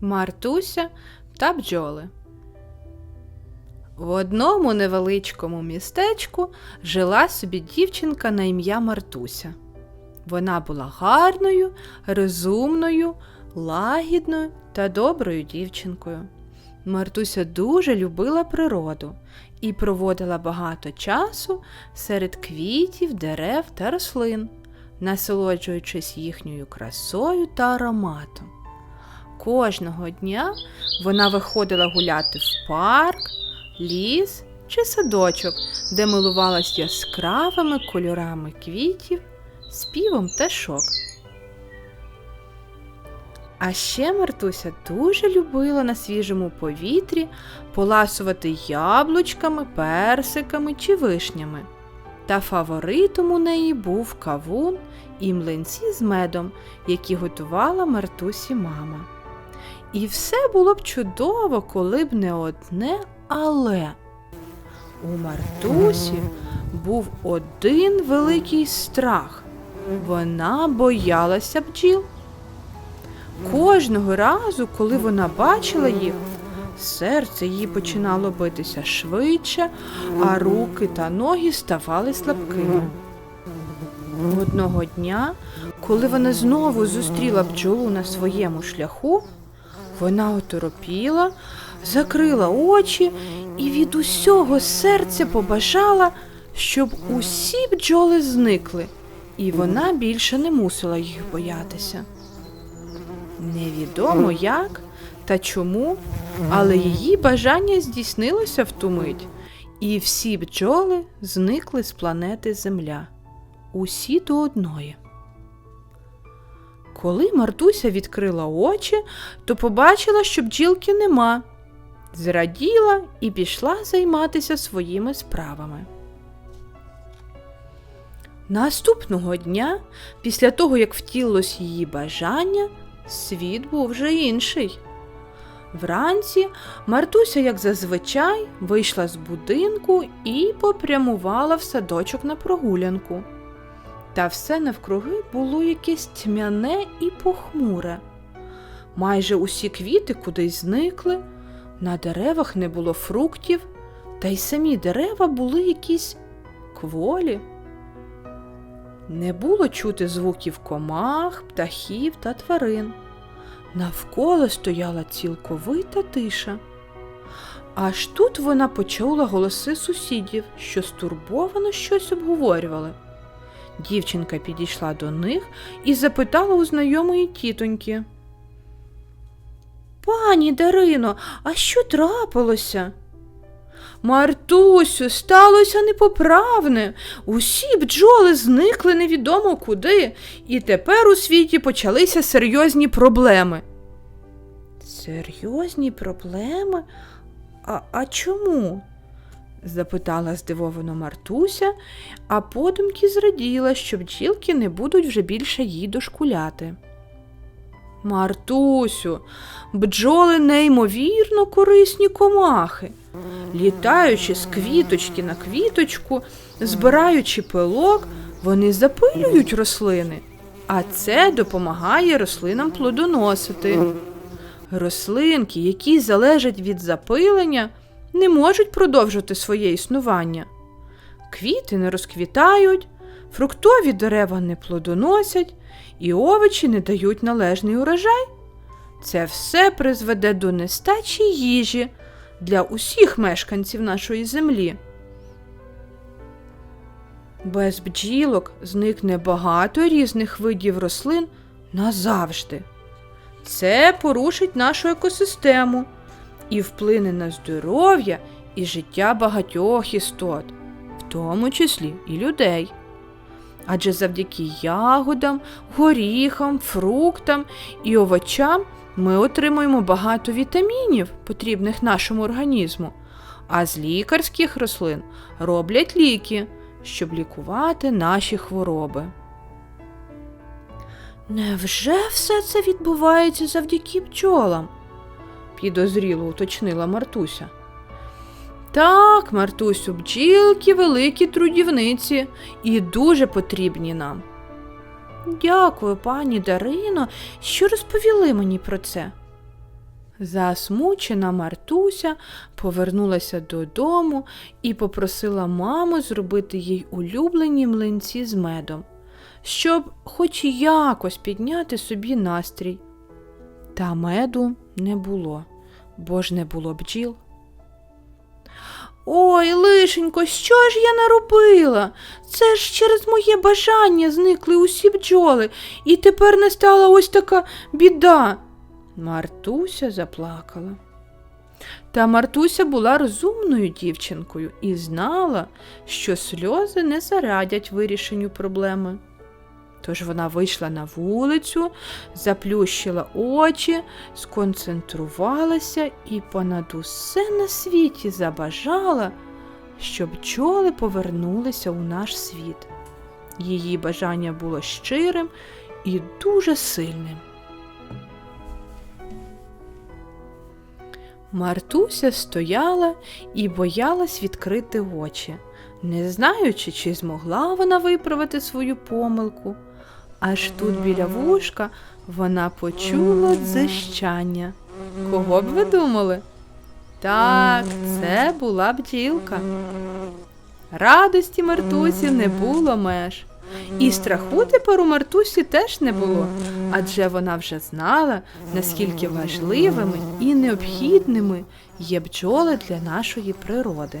Мартуся та бджоли. В одному невеличкому містечку жила собі дівчинка на ім'я Мартуся. Вона була гарною, розумною, лагідною та доброю дівчинкою. Мартуся дуже любила природу і проводила багато часу серед квітів, дерев та рослин, насолоджуючись їхньою красою та ароматом. Кожного дня вона виходила гуляти в парк, ліс чи садочок, де милувалась яскравими кольорами квітів, співом пташок. А ще Мартуся дуже любила на свіжому повітрі поласувати яблучками, персиками чи вишнями. Та фаворитом у неї був кавун і млинці з медом, які готувала Мартусі мама. І все було б чудово, коли б не одне але. У Мартусі був один великий страх. Вона боялася бджіл. Кожного разу, коли вона бачила їх, серце її починало битися швидше, а руки та ноги ставали слабкими. Одного дня, коли вона знову зустріла бджолу на своєму шляху, вона оторопіла, закрила очі і від усього серця побажала, щоб усі бджоли зникли, і вона більше не мусила їх боятися. Невідомо як та чому, але її бажання здійснилося в ту мить, і всі бджоли зникли з планети Земля. Усі до одної. Коли Мартуся відкрила очі, то побачила, що бджілки нема. Зраділа і пішла займатися своїми справами. Наступного дня, після того, як втілилось її бажання, світ був вже інший. Вранці Мартуся, як зазвичай, вийшла з будинку і попрямувала в садочок на прогулянку. Та все навкруги було якесь тьмяне і похмуре. Майже усі квіти кудись зникли, на деревах не було фруктів, та й самі дерева були якісь кволі. Не було чути звуків комах, птахів та тварин. Навколо стояла цілковита тиша. Аж тут вона почула голоси сусідів, що стурбовано щось обговорювали. Дівчинка підійшла до них і запитала у знайомої тітоньки. Пані Дарино, а що трапилося? Мартусю, сталося непоправне. Усі бджоли зникли невідомо куди, і тепер у світі почалися серйозні проблеми. Серйозні проблеми? А, а чому? Запитала здивовано Мартуся, а подумки зраділа, що бджілки не будуть вже більше їй дошкуляти. Мартусю, бджоли неймовірно корисні комахи. Літаючи з квіточки на квіточку, збираючи пилок, вони запилюють рослини, а це допомагає рослинам плодоносити. Рослинки, які залежать від запилення, не можуть продовжити своє існування. Квіти не розквітають, фруктові дерева не плодоносять, і овочі не дають належний урожай. Це все призведе до нестачі їжі для усіх мешканців нашої землі. Без бджілок зникне багато різних видів рослин назавжди. Це порушить нашу екосистему і вплине на здоров'я і життя багатьох істот, в тому числі і людей. Адже завдяки ягодам, горіхам, фруктам і овочам ми отримуємо багато вітамінів, потрібних нашому організму, а з лікарських рослин роблять ліки, щоб лікувати наші хвороби. Невже все це відбувається завдяки бджолам? Підозріло уточнила Мартуся. Так, Мартусю, бджілки великі трудівниці і дуже потрібні нам. Дякую, пані Дарино, що розповіли мені про це. Засмучена Мартуся повернулася додому і попросила маму зробити їй улюблені млинці з медом, щоб хоч якось підняти собі настрій. Та меду не було, бо ж не було бджіл. Ой, лишенько, що ж я наробила? Це ж через моє бажання зникли усі бджоли, і тепер настала ось така біда. Мартуся заплакала. Та Мартуся була розумною дівчинкою і знала, що сльози не зарадять вирішенню проблеми. Тож вона вийшла на вулицю, заплющила очі, сконцентрувалася і понад усе на світі забажала, щоб бджоли повернулися у наш світ. Її бажання було щирим і дуже сильним. Мартуся стояла і боялась відкрити очі, не знаючи, чи змогла вона виправити свою помилку. Аж тут біля вушка вона почула дзищання. Кого б ви думали? Так, це була бджілка. Радості Мартусі не було меж. І страху тепер у Мартусі теж не було, адже вона вже знала, наскільки важливими і необхідними є бджоли для нашої природи.